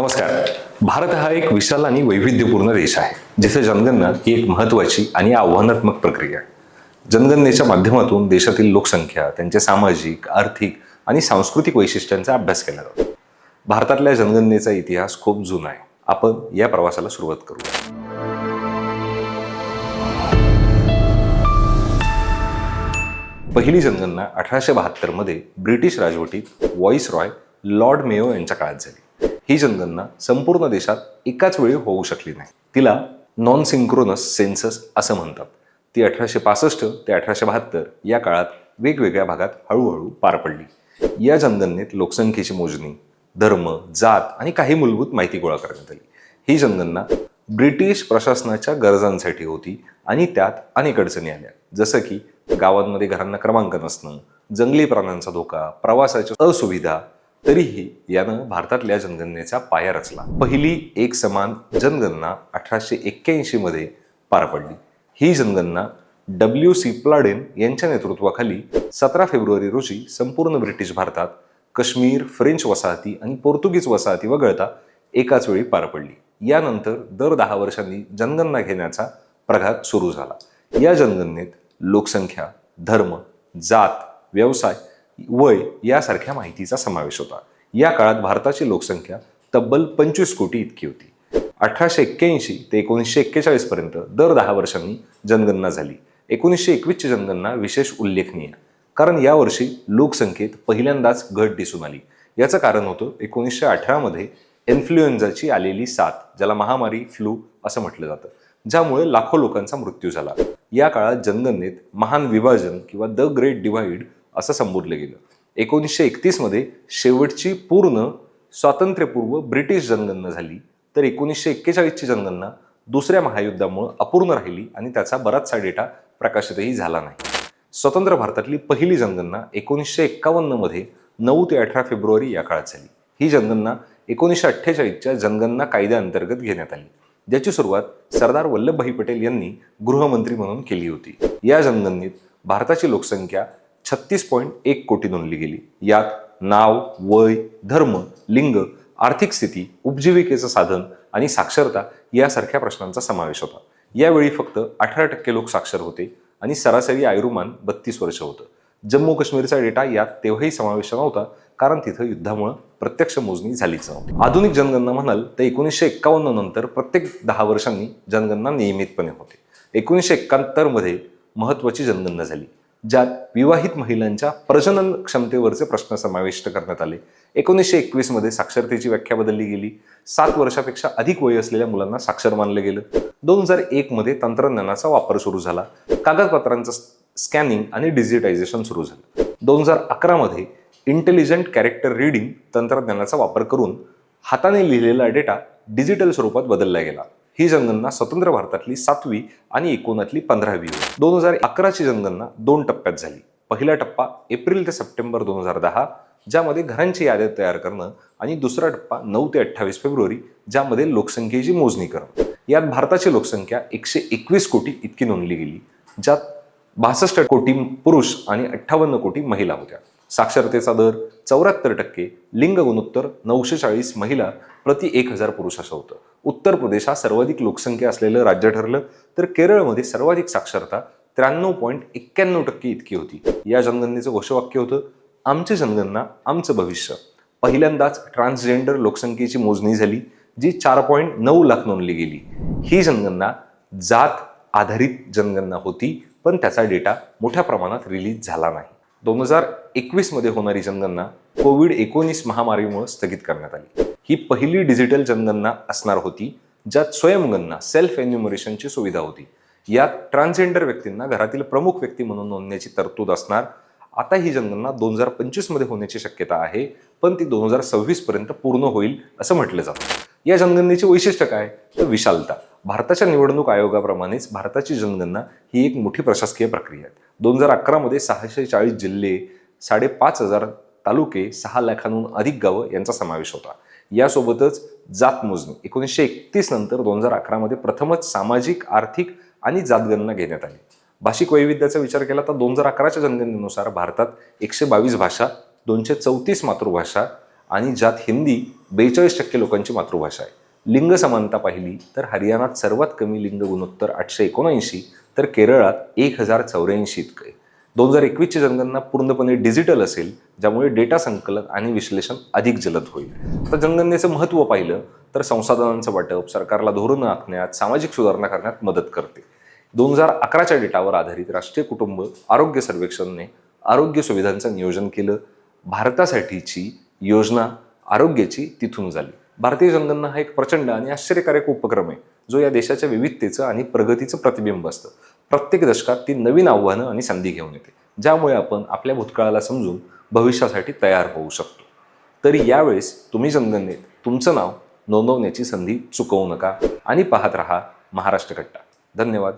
नमस्कार. भारत हा एक विशाल आणि वैविध्यपूर्ण देश आहे जिथे जनगणना ही एक महत्वाची आणि आव्हानात्मक प्रक्रिया आहे. जनगणनेच्या माध्यमातून देशातील लोकसंख्या त्यांचे सामाजिक आर्थिक आणि सांस्कृतिक वैशिष्ट्यांचा अभ्यास केला जातो. भारतातल्या जनगणनेचा इतिहास खूप जुना आहे. आपण या प्रवासाला सुरुवात करू पहिली जनगणना अठराशे बहात्तरमध्ये ब्रिटिश राजवटीत व्हॉइस रॉय लॉर्ड मेयो यांच्या काळात झाली. ही जनगणना संपूर्ण देशात एकाच वेळी होऊ शकली नाही. तिला नॉन सिंक्रोनस सेन्सस असं म्हणतात. ती अठराशे पासष्ट ते अठराशे बहात्तर या काळात वेगवेगळ्या भागात हळूहळू पार पडली. या जनगणनेत लोकसंख्येची मोजणी धर्म जात आणि काही मूलभूत माहिती गोळा करण्यात आली. ही जनगणना ब्रिटिश प्रशासनाच्या गरजांसाठी होती आणि त्यात अनेक अडचणी आल्या. जसं की गावांमध्ये घरांना क्रमांक नसणं जंगली प्राण्यांचा धोका प्रवासाच्या असुविधा तरीही यानं भारतातल्या जनगणनेचा पाया रचला. पहिली एक समान जनगणना अठराशे एक्क्याऐंशी मध्ये पार पडली. ही जनगणना डब्ल्यू सी प्लाडेन यांच्या नेतृत्वाखाली सतरा फेब्रुवारी रोजी संपूर्ण ब्रिटिश भारतात काश्मीर फ्रेंच वसाहती आणि पोर्तुगीज वसाहती वगळता एकाच वेळी पार पडली. यानंतर दर दहा वर्षांनी जनगणना घेण्याचा प्रघात सुरू झाला. या जनगणनेत लोकसंख्या धर्म जात व्यवसाय वय यासारख्या माहितीचा समावेश होता. या काळात भारताची लोकसंख्या तब्बल पंचवीस कोटी इतकी होती. अठराशे एक्क्याऐंशी ते एकोणीसशे एक्केचाळीस पर्यंत दर दहा वर्षांनी जनगणना झाली. एकोणीसशे एकवीसची जनगणना विशेष उल्लेखनीय कारण यावर्षी लोकसंख्येत पहिल्यांदाच घट दिसून आली. याचं कारण होतं एकोणीसशे अठरामध्ये इन्फ्लुएन्झाची आलेली साथ ज्याला महामारी फ्लू असं म्हटलं जातं ज्यामुळे लाखो लोकांचा मृत्यू झाला. या काळात जनगणनेत महान विभाजन किंवा द ग्रेट डिव्हाइड असं संबोधलं गेलं. एकोणीसशे एकतीसमध्ये शेवटची पूर्ण स्वातंत्र्यपूर्व ब्रिटिश जनगणना झाली तर एकोणीसशे एक्केचाळीसची जनगणना दुसऱ्या महायुद्धामुळं अपूर्ण राहिली आणि त्याचा बराचसा डेटा प्रकाशितही झाला नाही. स्वतंत्र भारतातली पहिली जनगणना एकोणीसशे एक्कावन्नमध्ये नऊ ते अठरा फेब्रुवारी या काळात झाली. ही जनगणना एकोणीसशे अठ्ठेचाळीसच्या जनगणना कायद्याअंतर्गत घेण्यात आली. ज्याची सुरुवात सरदार वल्लभभाई पटेल यांनी गृहमंत्री म्हणून केली होती. या जनगणनेत भारताची लोकसंख्या छत्तीस पॉईंट एक कोटी नोंदली गेली. यात नाव वय धर्म लिंग आर्थिक स्थिती उपजीविकेचं साधन आणि साक्षरता यासारख्या प्रश्नांचा समावेश होता. यावेळी फक्त अठरा टक्के लोक साक्षर होते आणि सरासरी आयुर्मान बत्तीस वर्ष होतं. जम्मू काश्मीरचा डेटा यात तेव्हाही समावेश नव्हता कारण तिथं युद्धामुळं प्रत्यक्ष मोजणी झालीच नव्हती. आधुनिक जनगणना म्हणाल तर एकोणीसशे एक्कावन्न नंतर प्रत्येक दहा वर्षांनी जनगणना नियमितपणे होते. एकोणीसशे एकाहत्तरमध्ये महत्त्वाची जनगणना झाली. ज्यात विवाहित महिलांच्या प्रजनन क्षमतेवरचे प्रश्न समाविष्ट करण्यात आले. एकोणीसशे एकवीसमध्ये साक्षरतेची व्याख्या बदलली गेली. सात वर्षापेक्षा अधिक वय असलेल्या मुलांना साक्षर मानलं गेलं. दोन हजार एकमध्ये तंत्रज्ञानाचा वापर सुरू झाला. कागदपत्रांचं स्कॅनिंग आणि डिजिटायझेशन सुरू झालं. दोन हजार अकरामध्ये इंटेलिजंट कॅरेक्टर रीडिंग तंत्रज्ञानाचा वापर करून हाताने लिहिलेला डेटा डिजिटल स्वरूपात बदलला गेला. ही जनगणना स्वतंत्र भारतातली सातवी आणि एकोणातली पंधरावी दोन हजार अकराची जनगणना दोन टप्प्यात झाली. पहिला टप्पा एप्रिल ते सप्टेंबर दोन हजार दहा ज्यामध्ये घरांची यादी तयार करणं आणि दुसरा टप्पा नऊ ते अठ्ठावीस फेब्रुवारी ज्यामध्ये लोकसंख्येची मोजणी करणं. यात भारताची लोकसंख्या एकशे एकवीस कोटी इतकी नोंदली गेली ज्यात बासष्ट कोटी पुरुष आणि अठ्ठावन्न कोटी महिला होत्या. साक्षरतेचा दर चौऱ्याहत्तर टक्के लिंग गुणोत्तर नऊशे चाळीस महिला प्रति एक हजार पुरुष असं होतं. उत्तर प्रदेश हा सर्वाधिक लोकसंख्या असलेलं राज्य ठरलं तर केरळमध्ये सर्वाधिक साक्षरता त्र्याण्णव पॉईंट एक्क्याण्णव टक्के इतकी होती. या जनगणनेचं घोषवाक्य होतं आमची जनगणना आमचं भविष्य. पहिल्यांदाच ट्रान्सजेंडर लोकसंख्येची मोजणी झाली जी चार पॉईंट नऊ लाख नोंदली गेली. ही जनगणना जात आधारित जनगणना होती पण त्याचा डेटा मोठ्या प्रमाणात रिलीज झाला नाही. दोन हजार एकवीसमध्ये होणारी जनगणना कोविड एकोणीस महामारीमुळे स्थगित करण्यात आली. ही पहिली डिजिटल जनगणना असणार होती ज्यात स्वयंगणना सेल्फ एन्युमरेशनची सुविधा होती. यात ट्रान्सजेंडर व्यक्तींना घरातील प्रमुख व्यक्ती म्हणून नोंदण्याची तरतूद असणार. आता ही जनगणना दोन हजार पंचवीसमध्ये होण्याची शक्यता आहे पण ती दोन हजार सव्वीसपर्यंत पूर्ण होईल असं म्हटलं जातं. या जनगणनेचे वैशिष्ट्य काय? तर विशालता. भारताच्या निवडणूक आयोगाप्रमाणेच भारताची जनगणना ही एक मोठी प्रशासकीय प्रक्रिया आहे. दोन हजार अकरामध्ये सहाशे चाळीस जिल्हे साडेपाच हजार तालुके सहा लाखांहून अधिक गावं यांचा समावेश होता. यासोबतच जात मोजणी एकोणीसशे एकतीस नंतर दोन हजार अकरामध्ये प्रथमच सामाजिक आर्थिक आणि जातगणना घेण्यात आली. भाषिक वैविध्याचा विचार केला तर दोन हजार अकराच्या जनगणनेनुसार भारतात एकशे बावीस भाषा दोनशे चौतीस मातृभाषा आणि ज्यात हिंदी बेचाळीस टक्के लोकांची मातृभाषा आहे. लिंग समानता पाहिली तर हरियाणात सर्वात कमी लिंग गुणोत्तर आठशे एकोणऐंशी तर केरळात एक हजार चौऱ्याऐंशी इतकं आहे. दोन हजार एकवीसची जनगणना पूर्णपणे डिजिटल असेल ज्यामुळे डेटा संकलन आणि विश्लेषण अधिक जलद होईल. तर जनगणनेचं महत्त्व पाहिलं तर संसाधनांचं वाटप सरकारला धोरणं आखण्यात सामाजिक सुधारणा करण्यात मदत करते. दोन हजार अकराच्या डेटावर आधारित राष्ट्रीय कुटुंब आरोग्य सर्वेक्षणने आरोग्य सुविधांचं नियोजन केलं. भारतासाठीची योजना आरोग्याची तिथून झाली. भारतीय जनगणना हा एक प्रचंड आणि आश्चर्यकारक उपक्रम आहे जो या देशाच्या विविधतेचं आणि प्रगतीचं प्रतिबिंब असतं. प्रत्येक दशकात ती नवीन आव्हानं आणि संधी घेऊन येते ज्यामुळे आपण आपल्या भूतकाळाला समजून भविष्यासाठी तयार होऊ शकतो. तरी यावेळेस तुम्ही जनगणनेत तुमचं नाव नोंदवण्याची संधी चुकवू नका आणि पाहत रहा महाराष्ट्र कट्टा धन्यवाद.